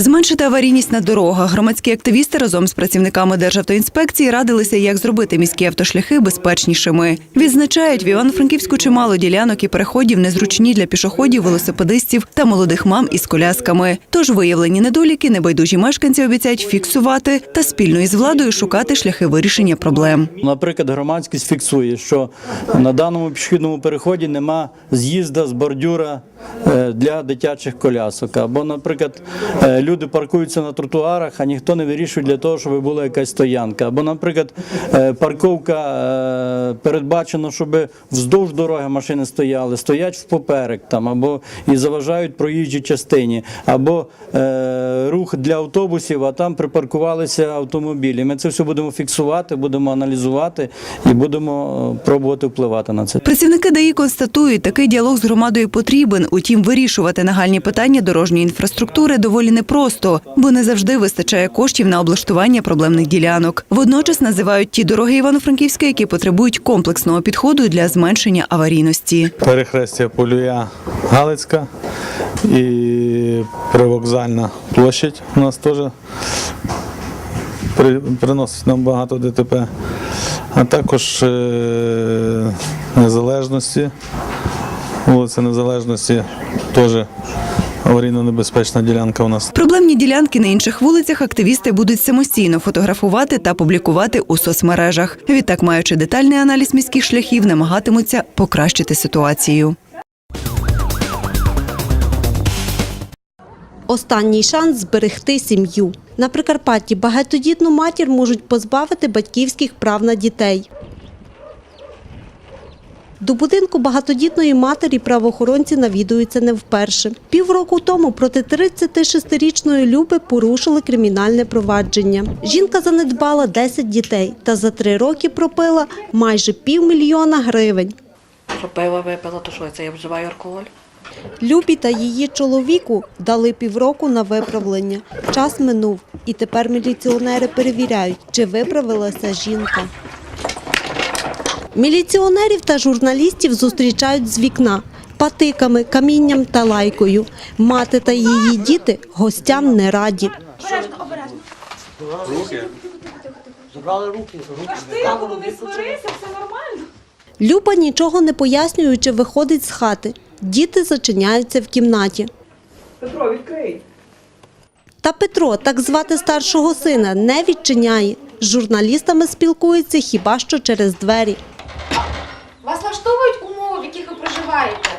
Зменшити аварійність на дорогах. Громадські активісти разом з працівниками Державтоінспекції радилися, як зробити міські автошляхи безпечнішими. Відзначають, в Івано-Франківську чимало ділянок і переходів незручні для пішоходів, велосипедистів та молодих мам із колясками. Тож виявлені недоліки небайдужі мешканці обіцяють фіксувати та спільно із владою шукати шляхи вирішення проблем. Наприклад, громадськість фіксує, що на даному пішохідному переході нема з'їзда з бордюра е, для дитячих колясок. Або, наприклад, е, люди паркуються на тротуарах, а ніхто не вирішує для того, щоб була якась стоянка. Або, наприклад, е, парковка е, передбачено, щоб вздовж дороги машини стояли, стоять впоперек там, або і заважають проїжджій частині, або е, рух для автобусів, а там припаркувалися автомобілі. Ми це все будемо фіксувати, будемо аналізувати і будемо пробувати впливати на це. Працівники ДАІ констатують, такий діалог з громадою потрібен. Утім, вирішувати нагальні питання дорожньої інфраструктури доволі непросто, бо не завжди вистачає коштів на облаштування проблемних ділянок. Водночас називають ті дороги Івано-Франківська, які потребують комплексного підходу для зменшення аварійності. перехрестя Полюя Галицька і привокзальна площадь у нас теж при- приносить нам багато ДТП. А також е, незалежності, вулиця Незалежності теж аварійно небезпечна ділянка у нас. Проблемні ділянки на інших вулицях активісти будуть самостійно фотографувати та публікувати у соцмережах. Відтак, маючи детальний аналіз міських шляхів, намагатимуться покращити ситуацію. Останній шанс зберегти сім'ю. На Прикарпатті багатодітну матір можуть позбавити батьківських прав на дітей. До будинку багатодітної матері правоохоронці навідуються не вперше. Півроку тому проти 36-річної Люби порушили кримінальне провадження. Жінка занедбала 10 дітей та за три роки пропила майже півмільйона гривень. Що пиво випила, то що це я вживаю алкоголь? Любі та її чоловіку дали півроку на виправлення. Час минув, і тепер міліціонери перевіряють, чи виправилася жінка. Міліціонерів та журналістів зустрічають з вікна патиками, камінням та лайкою. Мати та її діти гостям не раді. Люба, нічого не пояснюючи, виходить з хати. Діти зачиняються в кімнаті. Петро, відкрий. Та Петро, так звати старшого сина, не відчиняє. З журналістами спілкується хіба що через двері. Вас влаштовують умови, в проживаєте?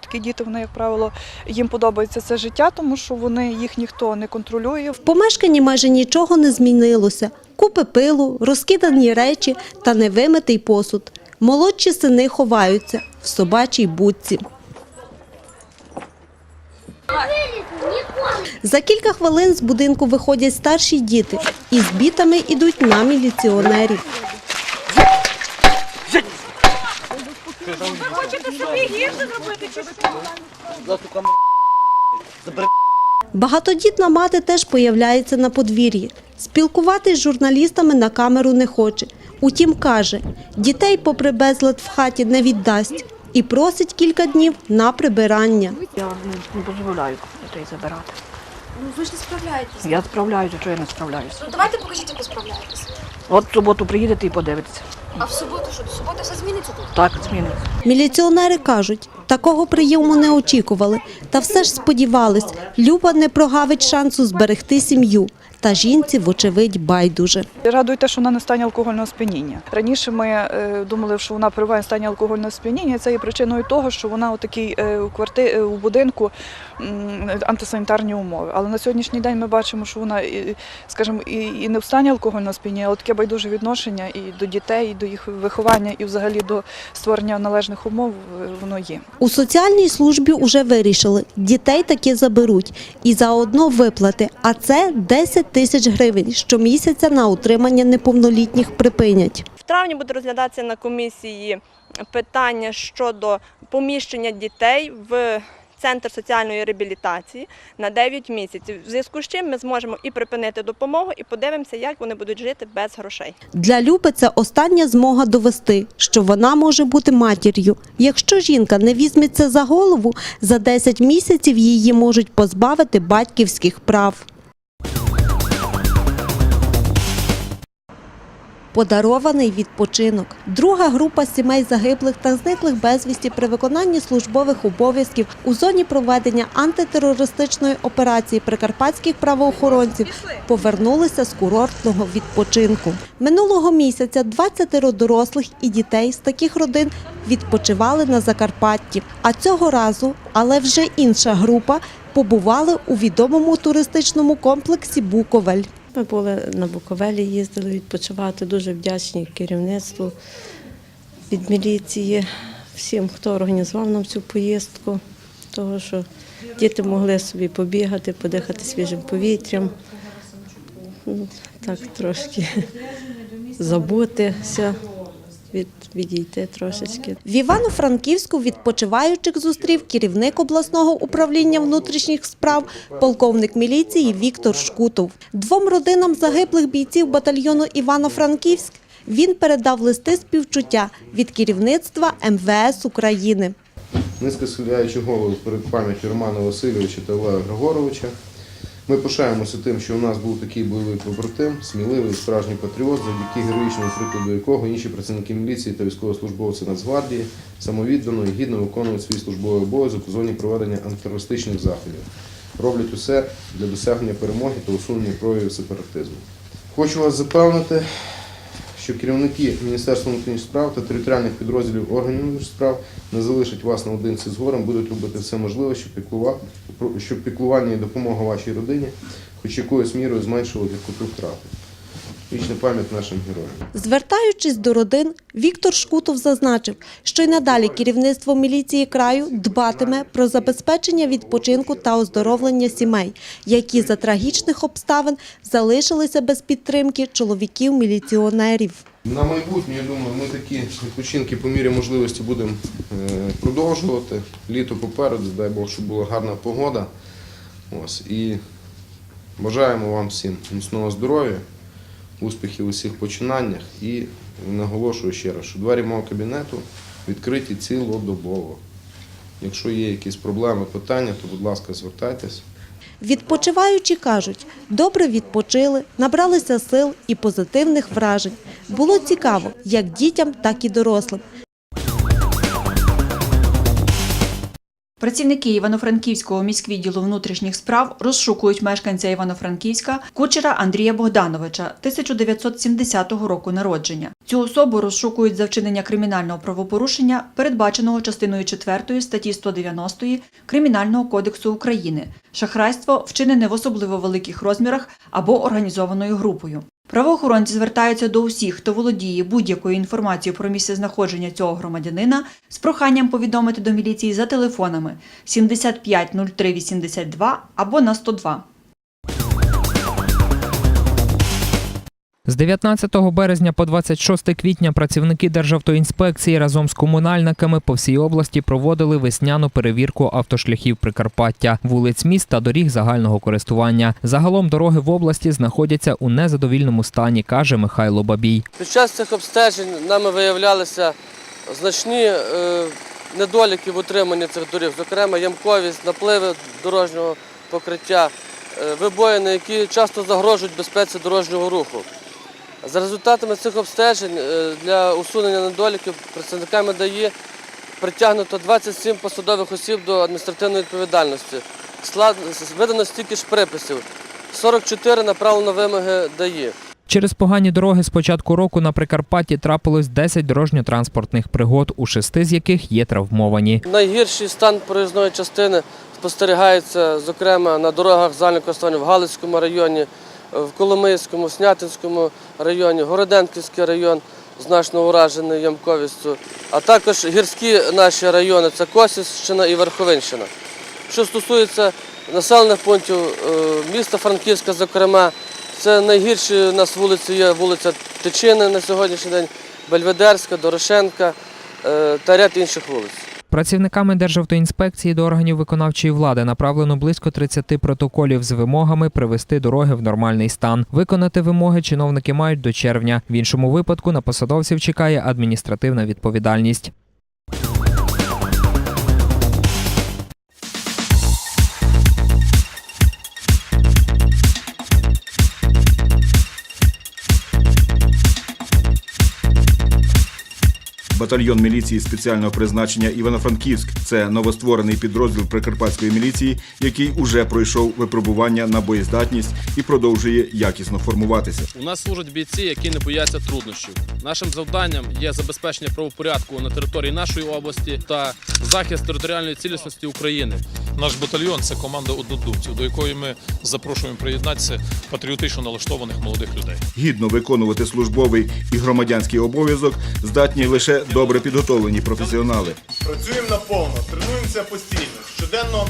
Такі діти, вони, як правило, їм подобається це життя, тому що вони їх ніхто не контролює. В помешканні майже нічого не змінилося. Купи пилу, розкидані речі та невимитий посуд. Молодші сини ховаються в собачій будці. За кілька хвилин з будинку виходять старші діти і з бітами йдуть на міліціонерів. Багатодітна мати теж появляється на подвір'ї. Спілкуватись з журналістами на камеру не хоче. Утім, каже, дітей попри безлад в хаті не віддасть і просить кілька днів на прибирання. Я не, не дозволяю дітей забирати. Ну ви ж не справляєтесь. Я справляюся, що я не справляюся. Ну давайте покажіть, як ви справляєтесь. От в суботу приїдете і подивитеся. А в суботу що? Суботи все зміниться тут? Так, зміниться. Міліціонери кажуть, такого прийому не очікували, та все ж сподівались, Люба не прогавить шансу зберегти сім'ю. Та жінці, вочевидь, байдуже. Радує те, що вона не в стані алкогольного сп'яніння. Раніше ми е, думали, що вона перебуває в стані алкогольного сп'яніння. Це є причиною того, що вона у такій е, у кварти е, у будинку антисанітарні умови. Але на сьогоднішній день ми бачимо, що вона, скажімо, і, не в стані алкогольного сп'яніння, але таке байдуже відношення і до дітей, і до їх виховання, і взагалі до створення належних умов е, воно є. У соціальній службі уже вирішили, дітей таки заберуть і заодно виплати, а це 10 тисяч гривень щомісяця на утримання неповнолітніх припинять. В травні буде розглядатися на комісії питання щодо поміщення дітей в центр соціальної реабілітації на 9 місяців. В зв'язку з чим ми зможемо і припинити допомогу, і подивимося, як вони будуть жити без грошей. Для Люби це остання змога довести, що вона може бути матір'ю. Якщо жінка не візьметься за голову, за 10 місяців її можуть позбавити батьківських прав. Подарований відпочинок. Друга група сімей загиблих та зниклих безвісті при виконанні службових обов'язків у зоні проведення антитерористичної операції прикарпатських правоохоронців повернулися з курортного відпочинку. Минулого місяця 20 дорослих і дітей з таких родин відпочивали на Закарпатті. А цього разу, але вже інша група, побували у відомому туристичному комплексі Буковель. Ми були на Буковелі, їздили відпочивати. Дуже вдячні керівництву від міліції, всім, хто організував нам цю поїздку, того, що діти могли собі побігати, подихати свіжим повітрям, Ну, так трошки забутися, від, відійти трошечки. В Івано-Франківську відпочиваючих зустрів керівник обласного управління внутрішніх справ, полковник міліції Віктор Шкутов. Двом родинам загиблих бійців батальйону Івано-Франківськ він передав листи співчуття від керівництва МВС України. Низько схиляючи голову перед пам'яттю Романа Васильовича та Олега Григоровича. Ми пишаємося тим, що у нас був такий бойовий побратим, сміливий, справжній патріот, завдяки героїчному прикладу якого інші працівники міліції та військовослужбовці Нацгвардії самовіддано і гідно виконують свій службовий обов'язок у зоні проведення антитерористичних заходів. Роблять усе для досягнення перемоги та усунення проявів сепаратизму. Хочу вас запевнити, що керівники Міністерства внутрішніх справ та територіальних підрозділів органів внутрішніх справ не залишать вас наодинці з горем, будуть робити все можливе, щоб піклування і допомога вашій родині хоч якоюсь мірою зменшувати гіркоту втрати. Вічна пам'ять нашим героям. Звертаючись до родин, Віктор Шкутов зазначив, що й надалі керівництво міліції краю дбатиме про забезпечення відпочинку та оздоровлення сімей, які за трагічних обставин залишилися без підтримки чоловіків-міліціонерів. На майбутнє, я думаю, ми такі відпочинки по мірі можливості будемо е, продовжувати. Літо попереду, дай Бог, щоб була гарна погода. Ось, і бажаємо вам всім міцного здоров'я, успіхів у всіх починаннях і наголошую ще раз, що двері мого кабінету відкриті цілодобово. Якщо є якісь проблеми, питання, то, будь ласка, звертайтесь. Відпочиваючі кажуть, добре відпочили, набралися сил і позитивних вражень. Було цікаво як дітям, так і дорослим. Працівники Івано-Франківського міськвідділу внутрішніх справ розшукують мешканця Івано-Франківська кучера Андрія Богдановича 1970 року народження. Цю особу розшукують за вчинення кримінального правопорушення, передбаченого частиною 4 статті 190 Кримінального кодексу України шахрайство вчинене в особливо великих розмірах або організованою групою. Правоохоронці звертаються до усіх, хто володіє будь-якою інформацією про місце знаходження цього громадянина з проханням повідомити до міліції за телефонами 75 03 82 або на 102. З 19 березня по 26 квітня працівники Державтоінспекції разом з комунальниками по всій області проводили весняну перевірку автошляхів Прикарпаття, вулиць міст та доріг загального користування. Загалом дороги в області знаходяться у незадовільному стані, каже Михайло Бабій. Під час цих обстежень нами виявлялися значні е, недоліки в утриманні цих доріг, зокрема ямковість, напливи дорожнього покриття, е, вибоїни, які часто загрожують безпеці дорожнього руху. За результатами цих обстежень е, для усунення недоліків працівниками ДАІ притягнуто 27 посадових осіб до адміністративної відповідальності. Видано стільки ж приписів, 44 направлено вимоги ДАІ. Через погані дороги з початку року на Прикарпатті трапилось 10 дорожньо-транспортних пригод, у шести з яких є травмовані. Найгірший стан проїзної частини спостерігається, зокрема, на дорогах загального користування в Галицькому районі, в Коломийському, Снятинському районі, Городенківський район значно уражений ямковістю, а також гірські наші райони це Косівщина і Верховинщина. Що стосується населених пунктів е, міста Франківська, зокрема, це найгірші у нас вулиці є вулиця Тичини на сьогоднішній день, Бельведерська, Дорошенка е, та ряд інших вулиць. Працівниками Державтоінспекції до органів виконавчої влади направлено близько 30 протоколів з вимогами привести дороги в нормальний стан. Виконати вимоги чиновники мають до червня. В іншому випадку на посадовців чекає адміністративна відповідальність. Батальйон міліції спеціального призначення Івано-Франківськ це новостворений підрозділ прикарпатської міліції, який уже пройшов випробування на боєздатність і продовжує якісно формуватися. У нас служать бійці, які не бояться труднощів. Нашим завданням є забезпечення правопорядку на території нашої області та захист територіальної цілісності України. Наш батальйон це команда однодумців, до якої ми запрошуємо приєднатися патріотично налаштованих молодих людей. Гідно виконувати службовий і громадянський обов'язок здатні лише добре підготовлені професіонали. Працюємо наповно, тренуємося постійно. Щоденно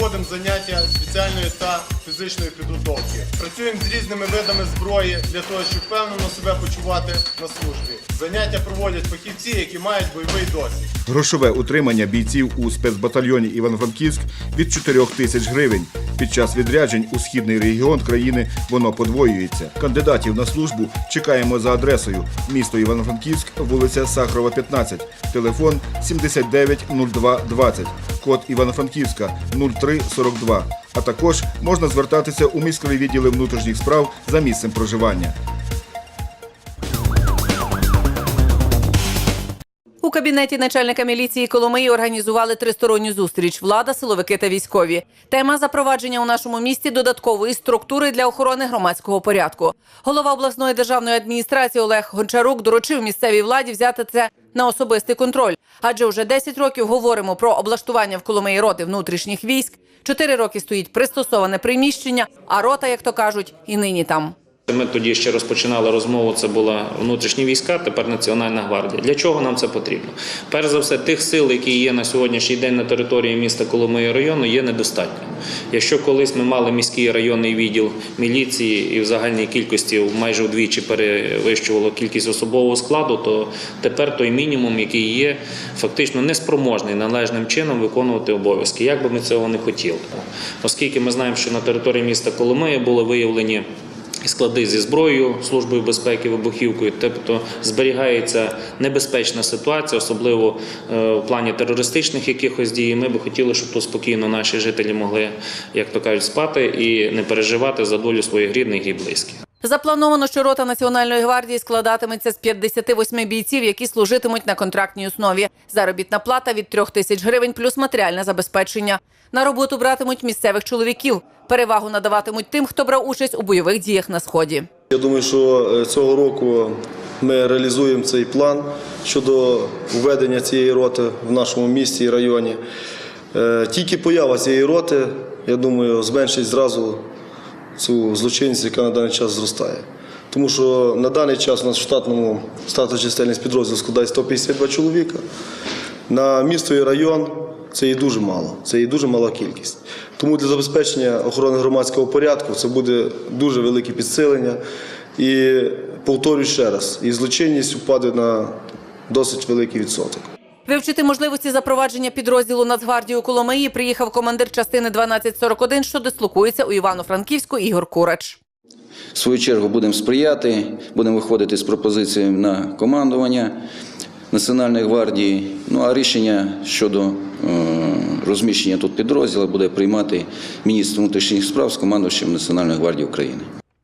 проводимо заняття спеціальної та фізичної підготовки. Працюємо з різними видами зброї для того, щоб впевнено себе почувати на службі. Заняття проводять фахівці, які мають бойовий досвід. Грошове утримання бійців у спецбатальйоні Івано-Франківськ від 4 тисяч гривень. Під час відряджень у східний регіон країни воно подвоюється. Кандидатів на службу чекаємо за адресою місто Івано-Франківськ, вулиця Сахарова, 15, телефон 790220, код Івано-Франківська 0342. А також можна звертатися у міськові відділи внутрішніх справ за місцем проживання. У кабінеті начальника міліції Коломиї організували тристоронню зустріч влада, силовики та військові. Тема запровадження у нашому місті додаткової структури для охорони громадського порядку. Голова обласної державної адміністрації Олег Гончарук доручив місцевій владі взяти це на особистий контроль. Адже вже 10 років говоримо про облаштування в Коломиї роти внутрішніх військ. Чотири роки стоїть пристосоване приміщення, а рота, як то кажуть, і нині там. Ми тоді ще розпочинали розмову. Це була внутрішні війська, тепер Національна гвардія. Для чого нам це потрібно? Перш за все, тих сил, які є на сьогоднішній день на території міста Коломиї району, є недостатньо. Якщо колись ми мали міський районний відділ міліції і в загальній кількості майже вдвічі перевищувало кількість особового складу, то тепер той мінімум, який є, фактично неспроможний належним чином виконувати обов'язки, як би ми цього не хотіли. Оскільки ми знаємо, що на території міста Коломиї були виявлені склади зі зброєю службою безпеки вибухівкою, тобто зберігається небезпечна ситуація, особливо е, в плані терористичних якихось дій. Ми би хотіли, щоб тут спокійно наші жителі могли, як то кажуть, спати і не переживати за долю своїх рідних і близьких. Заплановано, що рота Національної гвардії складатиметься з 58 бійців, які служитимуть на контрактній основі. Заробітна плата від 3 тисяч гривень плюс матеріальне забезпечення. На роботу братимуть місцевих чоловіків. Перевагу надаватимуть тим, хто брав участь у бойових діях на сході. Я думаю, що е, цього року ми реалізуємо цей план щодо введення цієї роти в нашому місті і районі. Е, Тільки поява цієї роти, я думаю, зменшить зразу цю злочинність, яка на даний час зростає. Тому що на даний час у нас в штатному штатна чисельність підрозділу складає 152 чоловіка. На місто і район це є дуже мало, це є дуже мала кількість. Тому для забезпечення охорони громадського порядку це буде дуже велике підсилення. І повторюю ще раз, і злочинність впаде на досить великий відсоток. Вивчити можливості запровадження підрозділу Нацгвардії у Коломиї приїхав командир частини 1241, що дислокується у Івано-Франківську Ігор Курач. В свою чергу будемо сприяти, будемо виходити з пропозиціями на командування Національної гвардії. Ну а рішення щодо е, розміщення тут підрозділу буде приймати міністр внутрішніх справ з командувачем Національної гвардії України.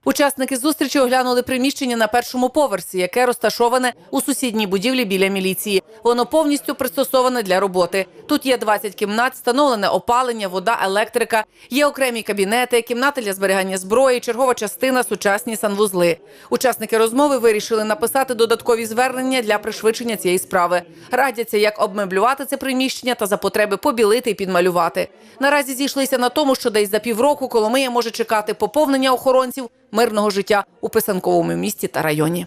Учасники зустрічі оглянули приміщення на першому поверсі, яке розташоване у сусідній будівлі біля міліції. Воно повністю пристосоване для роботи. Тут є 20 кімнат, встановлене опалення, вода, електрика. Є окремі кабінети, кімнати для зберігання зброї, чергова частина, сучасні санвузли. Учасники розмови вирішили написати додаткові звернення для пришвидшення цієї справи. Радяться, як обмеблювати це приміщення та за потреби побілити і підмалювати. Наразі зійшлися на тому, що десь за півроку Коломия може чекати поповнення охоронців мирного життя у писанковому місті та районі.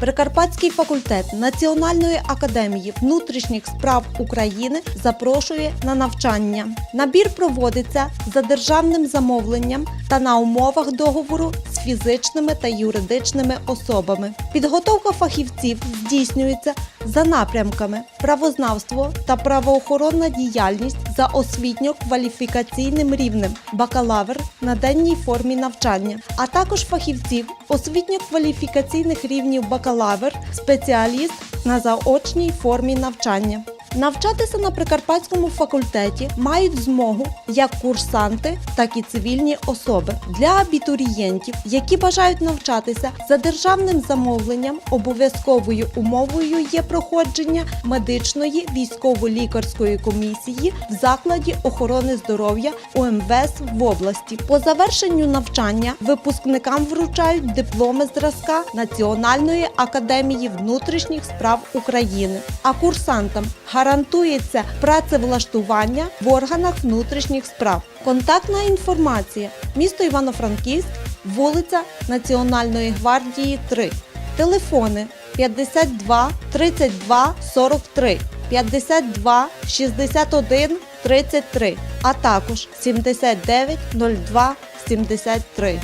Прикарпатський факультет Національної академії внутрішніх справ України запрошує на навчання. Набір проводиться за державним замовленням та на умовах договору фізичними та юридичними особами. Підготовка фахівців здійснюється за напрямками правознавство та правоохоронна діяльність за освітньо-кваліфікаційним рівнем бакалавр на денній формі навчання, а також фахівців освітньо-кваліфікаційних рівнів бакалавр, спеціаліст на заочній формі навчання. Навчатися на Прикарпатському факультеті мають змогу як курсанти, так і цивільні особи. Для абітурієнтів, які бажають навчатися за державним замовленням, обов'язковою умовою є проходження медичної військово-лікарської комісії в закладі охорони здоров'я УМВС в області. По завершенню навчання випускникам вручають дипломи зразка Національної академії внутрішніх справ України, а курсантам гарантується працевлаштування в органах внутрішніх справ. Контактна інформація. Місто Івано-Франківськ, вулиця Національної гвардії 3. Телефони 52 32 43, 52 61 33, а також 79 02 73.